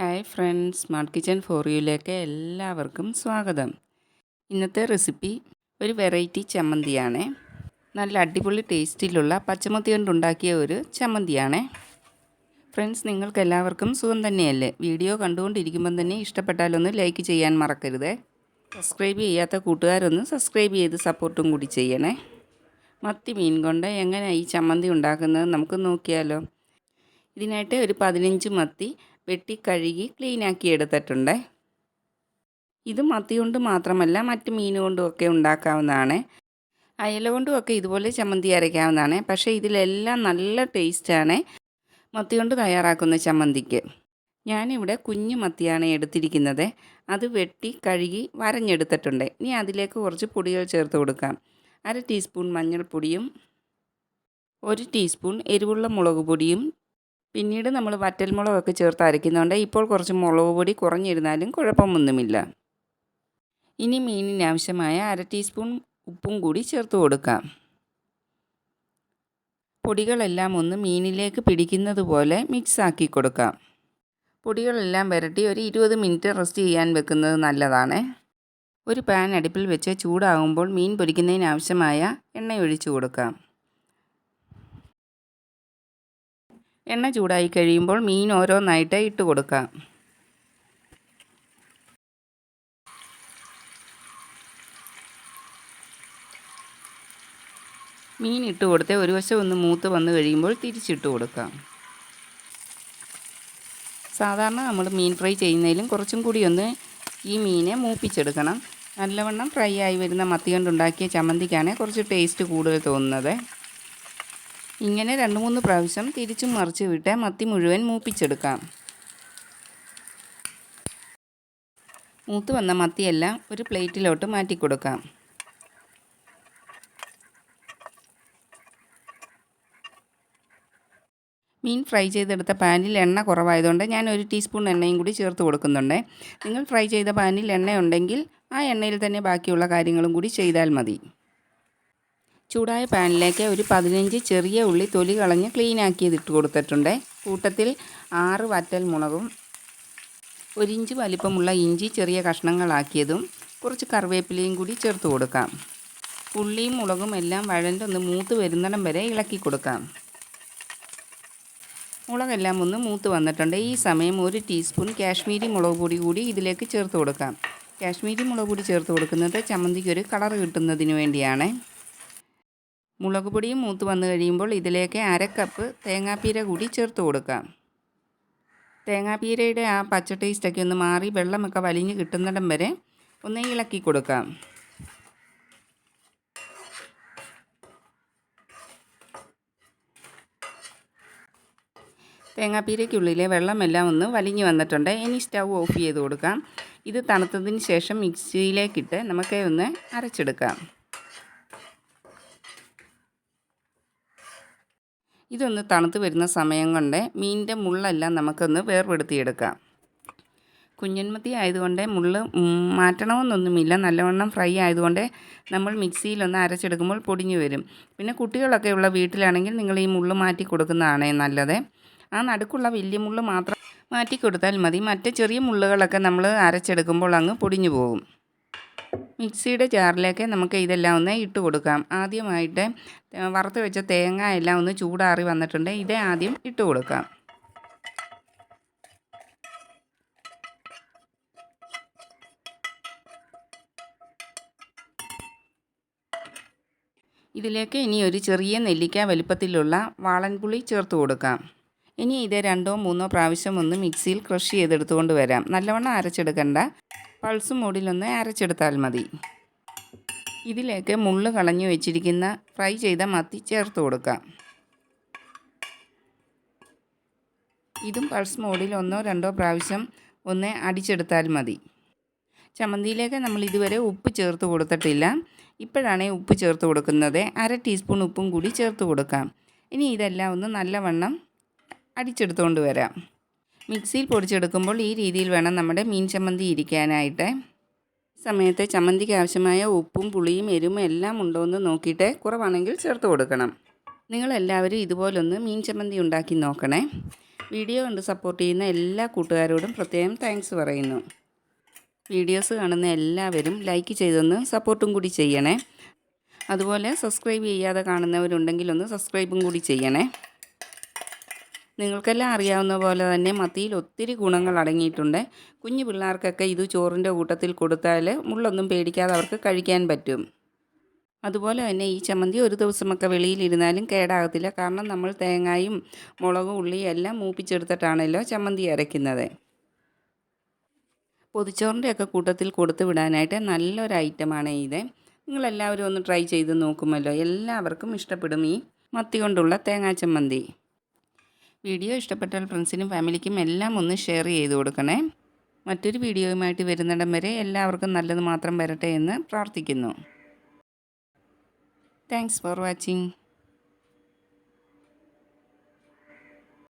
Hi friends smart kitchen for യുയിലേക്ക് എല്ലാവർക്കും സ്വാഗതം. ഇന്നത്തെ റെസിപ്പി ഒരു വെറൈറ്റി ചമ്മന്തിയാണ്. നല്ല അടിപൊളി ടേസ്റ്റിലുള്ള പച്ചമത്തി കൊണ്ടുണ്ടാക്കിയ ഒരു ചമ്മന്തിയാണ്. ഫ്രണ്ട്സ് നിങ്ങൾക്ക് എല്ലാവർക്കും സുഖം തന്നെയല്ലേ? വീഡിയോ കണ്ടുകൊണ്ടിരിക്കുമ്പം തന്നെ ഇഷ്ടപ്പെട്ടാലൊന്ന് ലൈക്ക് ചെയ്യാൻ മറക്കരുത്. സബ്സ്ക്രൈബ് ചെയ്യാത്ത കൂട്ടുകാരൊന്ന് സബ്സ്ക്രൈബ് ചെയ്ത് സപ്പോർട്ടും കൂടി ചെയ്യണേ. മത്തി മീൻ കൊണ്ട് എങ്ങനെയാണ് ഈ ചമ്മന്തി ഉണ്ടാക്കുന്നത് നമുക്ക് നോക്കിയാലോ. ഇതിനായിട്ട് ഒരു പതിനഞ്ച് മത്തി വെട്ടി കഴുകി ക്ലീനാക്കി എടുത്തിട്ടുണ്ട്. ഇത് മത്തി കൊണ്ട് മാത്രമല്ല മറ്റ് മീൻ കൊണ്ടുമൊക്കെ ഉണ്ടാക്കാവുന്നതാണ്. അയല കൊണ്ടുമൊക്കെ ഇതുപോലെ ചമ്മന്തി അരയ്ക്കാവുന്നതാണ്. പക്ഷേ ഇതിലെല്ലാം നല്ല ടേസ്റ്റാണ് മത്തി കൊണ്ട് തയ്യാറാക്കുന്ന ചമ്മന്തിക്ക്. ഞാനിവിടെ കുഞ്ഞു മത്തിയാണ് എടുത്തിരിക്കുന്നത്. അത് വെട്ടി കഴുകി വരഞ്ഞെടുത്തിട്ടുണ്ട്. ഇനി അതിലേക്ക് കുറച്ച് പൊടികൾ ചേർത്ത് കൊടുക്കാം. അര ടീസ്പൂൺ മഞ്ഞൾപ്പൊടിയും ഒരു ടീസ്പൂൺ എരിവുള്ള മുളക് പൊടിയും പിന്നീട് നമ്മൾ വറ്റൽമുളകൊക്കെ ചേർത്ത് അരയ്ക്കുന്നുണ്ട് ഇപ്പോൾ കുറച്ച് മുളക് പൊടി കുറഞ്ഞിരുന്നാലും കുഴപ്പമൊന്നുമില്ല. ഇനി മീനിന് ആവശ്യമായ അര ടീസ്പൂൺ ഉപ്പും കൂടി ചേർത്ത് കൊടുക്കാം. പൊടികളെല്ലാം ഒന്ന് മീനിലേക്ക് പിടിക്കുന്നത് പോലെ മിക്സ് ആക്കി കൊടുക്കാം. പൊടികളെല്ലാം വരട്ടി ഒരു ഇരുപത് മിനിറ്റ് റെസ്റ്റ് ചെയ്യാൻ വെക്കുന്നത് നല്ലതാണ്. ഒരു പാൻ അടുപ്പിൽ വെച്ച് ചൂടാകുമ്പോൾ മീൻ പൊരിക്കുന്നതിനാവശ്യമായ എണ്ണ കൊടുക്കാം. എണ്ണ ചൂടായി കഴിയുമ്പോൾ മീൻ ഓരോന്നായിട്ട് ഇട്ട് കൊടുക്കാം. മീൻ ഇട്ട് കൊടുത്ത് ഒരു വശം ഒന്ന് മൂത്ത് വന്ന് കഴിയുമ്പോൾ തിരിച്ചിട്ട് കൊടുക്കാം. സാധാരണ നമ്മൾ മീൻ ഫ്രൈ ചെയ്യുന്നതിലും കുറച്ചും കൂടി ഒന്ന് ഈ മീനെ മൂപ്പിച്ചെടുക്കണം. നല്ലവണ്ണം ഫ്രൈ ആയി വരുന്ന മത്തി കൊണ്ടുണ്ടാക്കിയ ചമ്മന്തിക്കാണ് കുറച്ച് ടേസ്റ്റ് കൂടുതൽ തോന്നുന്നത്. ഇങ്ങനെ രണ്ട് മൂന്ന് പ്രാവശ്യം തിരിച്ചും മറിച്ച് വിട്ട് മത്തി മുഴുവൻ മൂപ്പിച്ചെടുക്കാം. മൂത്ത് വന്ന മത്തിയെല്ലാം ഒരു പ്ലേറ്റിലോട്ട് മാറ്റി കൊടുക്കാം മീൻ ഫ്രൈ ചെയ്തെടുത്ത പാനിൽ എണ്ണ കുറവായതുകൊണ്ട് ഞാൻ ഒരു ടീസ്പൂൺ എണ്ണയും കൂടി ചേർത്ത് കൊടുക്കുന്നുണ്ട്. നിങ്ങൾ ഫ്രൈ ചെയ്ത പാനിൽ എണ്ണ ഉണ്ടെങ്കിൽ ആ എണ്ണയിൽ തന്നെ ബാക്കിയുള്ള കാര്യങ്ങളും കൂടി ചെയ്താൽ മതി. ചൂടായ പാനിലേക്ക് ഒരു പതിനഞ്ച് ചെറിയ ഉള്ളി തൊലി കളഞ്ഞ് ക്ലീൻ ആക്കിയത് ഇട്ട് കൊടുത്തിട്ടുണ്ട്. കൂട്ടത്തിൽ ആറ് വറ്റൽ മുളകും ഒരിഞ്ച് വലിപ്പമുള്ള ഇഞ്ചി ചെറിയ കഷ്ണങ്ങളാക്കിയതും കുറച്ച് കറിവേപ്പിലയും കൂടി ചേർത്ത് കൊടുക്കാം. ഉള്ളിയും മുളകും എല്ലാം വഴണ്ടൊന്ന് മൂത്ത് വരുന്നിടം വരെ ഇളക്കി കൊടുക്കാം. മുളകെല്ലാം ഒന്ന് മൂത്ത് വന്നിട്ടുണ്ട്. ഈ സമയം ഒരു ടീസ്പൂൺ കാശ്മീരി മുളക് പൊടി കൂടി ഇതിലേക്ക് ചേർത്ത് കൊടുക്കാം. കാശ്മീരി മുളക് പൊടി ചേർത്ത് കൊടുക്കുന്നത് ചമ്മന്തിക്ക് ഒരു കളർ കിട്ടുന്നതിന് വേണ്ടിയാണ്. മുളക് പൊടിയും മൂത്ത് വന്നു കഴിയുമ്പോൾ ഇതിലേക്ക് അരക്കപ്പ് കപ്പ് തേങ്ങാപ്പീര കൂടി ചേർത്ത് കൊടുക്കാം. തേങ്ങാപ്പീരയുടെ ആ പച്ച ടേസ്റ്റൊക്കെ ഒന്ന് മാറി വെള്ളമൊക്കെ വലിഞ്ഞ് കിട്ടുന്നിടം വരെ ഒന്ന് ഇളക്കി കൊടുക്കാം. തേങ്ങാപ്പീരയ്ക്കുള്ളിലെ വെള്ളമെല്ലാം ഒന്ന് വലിഞ്ഞു വന്നിട്ടുണ്ട്. ഇനി സ്റ്റൗ ഓഫ് ചെയ്ത് കൊടുക്കാം. ഇത് തണുത്തതിന് ശേഷം മിക്സിയിലേക്കിട്ട് നമുക്ക് ഒന്ന് അരച്ചെടുക്കാം. ഇതൊന്ന് തണുത്ത് വരുന്ന സമയം കൊണ്ട് മീനിന്റെ മുള്ളെല്ലാം നമുക്കൊന്ന് വേർപെടുത്തിയെടുക്കാം. കുഞ്ഞന്മത്തി ആയതുകൊണ്ട് മുള്ള് മാറ്റണമെന്നൊന്നുമില്ല. നല്ലവണ്ണം ഫ്രൈ ആയതുകൊണ്ട് നമ്മൾ മിക്സിയിലൊന്ന് അരച്ചെടുക്കുമ്പോൾ പൊടിഞ്ഞു വരും. പിന്നെ കുട്ടികളൊക്കെ ഉള്ള വീട്ടിലാണെങ്കിൽ നിങ്ങൾ ഈ മുള്ള് മാറ്റി കൊടുക്കുന്നതാണ് നല്ലത്. ആ നടുക്കുള്ള വലിയ മുള്ള് മാത്രം മാറ്റി കൊടുത്താൽ മതി. മറ്റേ ചെറിയ മുള്ളുകളൊക്കെ നമ്മൾ അരച്ചെടുക്കുമ്പോൾ അങ്ങ് പൊടിഞ്ഞു പോകും. മിക്സിയുടെ ജാറിലേക്ക് നമുക്ക് ഇതെല്ലാം ഒന്ന് ഇട്ട് കൊടുക്കാം. ആദ്യമായിട്ട് വറുത്ത് വെച്ച തേങ്ങ എല്ലാം ഒന്ന് ചൂടാറി വന്നിട്ടുണ്ട്. ഇതേ ആദ്യം ഇട്ട് കൊടുക്കാം. ഇതിലേക്ക് ഇനി ഒരു ചെറിയ നെല്ലിക്ക വലിപ്പത്തിലുള്ള വാളൻപുളി ചേർത്ത് കൊടുക്കാം. ഇനി ഇത് രണ്ടോ മൂന്നോ പ്രാവശ്യം ഒന്ന് മിക്സിയിൽ ക്രഷ് ചെയ്തെടുത്തുകൊണ്ട് വരാം. നല്ലവണ്ണം അരച്ചെടുക്കണ്ട. പൾസ് മൂടിലൊന്ന് അരച്ചെടുത്താൽ മതി. ഇതിലേക്ക് മുള്ള് കളഞ്ഞു വെച്ചിരിക്കുന്ന ഫ്രൈ ചെയ്ത മത്തി ചേർത്ത് കൊടുക്കാം. ഇതും പൾസ് മോഡിൽ ഒന്നോ രണ്ടോ പ്രാവശ്യം ഒന്ന് അടിച്ചെടുത്താൽ മതി. ചമ്മന്തിയിലേക്ക് നമ്മൾ ഇതുവരെ ഉപ്പ് ചേർത്ത് കൊടുത്തിട്ടില്ല. ഇപ്പോഴാണ് ഉപ്പ് ചേർത്ത് കൊടുക്കുന്നത്. അര ടീസ്പൂൺ ഉപ്പും കൂടി ചേർത്ത് കൊടുക്കാം. ഇനി ഇതെല്ലാം ഒന്ന് നല്ലവണ്ണം അടിച്ചെടുത്തുകൊണ്ട് വരാം. മിക്സിയിൽ പൊടിച്ചെടുക്കുമ്പോൾ ഈ രീതിയിൽ വേണം നമ്മുടെ മീൻ ചമ്മന്തി ഇരിക്കാനായിട്ട്. സമയത്ത് ചമ്മന്തിക്ക് ആവശ്യമായ ഉപ്പും പുളിയും എരുവും എല്ലാം ഉണ്ടോ എന്ന് നോക്കിയിട്ട് കുറവാണെങ്കിൽ ചേർത്ത് കൊടുക്കണം. നിങ്ങളെല്ലാവരും ഇതുപോലൊന്ന് മീൻ ചമ്മന്തി ഉണ്ടാക്കി നോക്കണേ. വീഡിയോ കണ്ട് സപ്പോർട്ട് ചെയ്യുന്ന എല്ലാ കൂട്ടുകാരോടും പ്രത്യേകം താങ്ക്സ് പറയുന്നു. വീഡിയോസ് കാണുന്ന എല്ലാവരും ലൈക്ക് ചെയ്തൊന്ന് സപ്പോർട്ടും കൂടി ചെയ്യണേ. അതുപോലെ സബ്സ്ക്രൈബ് ചെയ്യാതെ കാണുന്നവരുണ്ടെങ്കിൽ ഒന്ന് സബ്സ്ക്രൈബും കൂടി ചെയ്യണേ. നിങ്ങൾക്കെല്ലാം അറിയാവുന്ന പോലെ തന്നെ മത്തിയിൽ ഒത്തിരി ഗുണങ്ങൾ അടങ്ങിയിട്ടുണ്ട്. കുഞ്ഞു പിള്ളേർക്കൊക്കെ ഇത് ചോറിന്റെ കൂട്ടത്തിൽ കൊടുത്താൽ മുള്ളൊന്നും പേടിക്കാതെ അവർക്ക് കഴിക്കാൻ പറ്റും. അതുപോലെ തന്നെ ഈ ചമ്മന്തി ഒരു ദിവസമൊക്കെ വെളിയിലിരുന്നാലും കേടാകത്തില്ല. കാരണം നമ്മൾ തേങ്ങായും മുളകും ഉള്ളിയും എല്ലാം മൂപ്പിച്ചെടുത്തിട്ടാണല്ലോ ചമ്മന്തി അരയ്ക്കുന്നത്. പൊതിച്ചോറിന്റെയൊക്കെ കൂട്ടത്തിൽ കൊടുത്തു വിടാനായിട്ട് നല്ലൊരു ഐറ്റമാണ് ഇത്. നിങ്ങളെല്ലാവരും ഒന്ന് ട്രൈ ചെയ്ത് നോക്കുമല്ലോ. എല്ലാവർക്കും ഇഷ്ടപ്പെടും ഈ മത്തി കൊണ്ടുള്ള തേങ്ങാ ചമ്മന്തി. വീഡിയോ ഇഷ്ടപ്പെട്ടാൽ ഫ്രണ്ട്സിനും ഫാമിലിക്കും എല്ലാം ഒന്ന് ഷെയർ ചെയ്ത് കൊടുക്കണേ. മറ്റൊരു വീഡിയോയുമായിട്ട് വരുന്നിടം വരെ എല്ലാവർക്കും നല്ലത് മാത്രം വരട്ടെ എന്ന് പ്രാർത്ഥിക്കുന്നു. Thanks for watching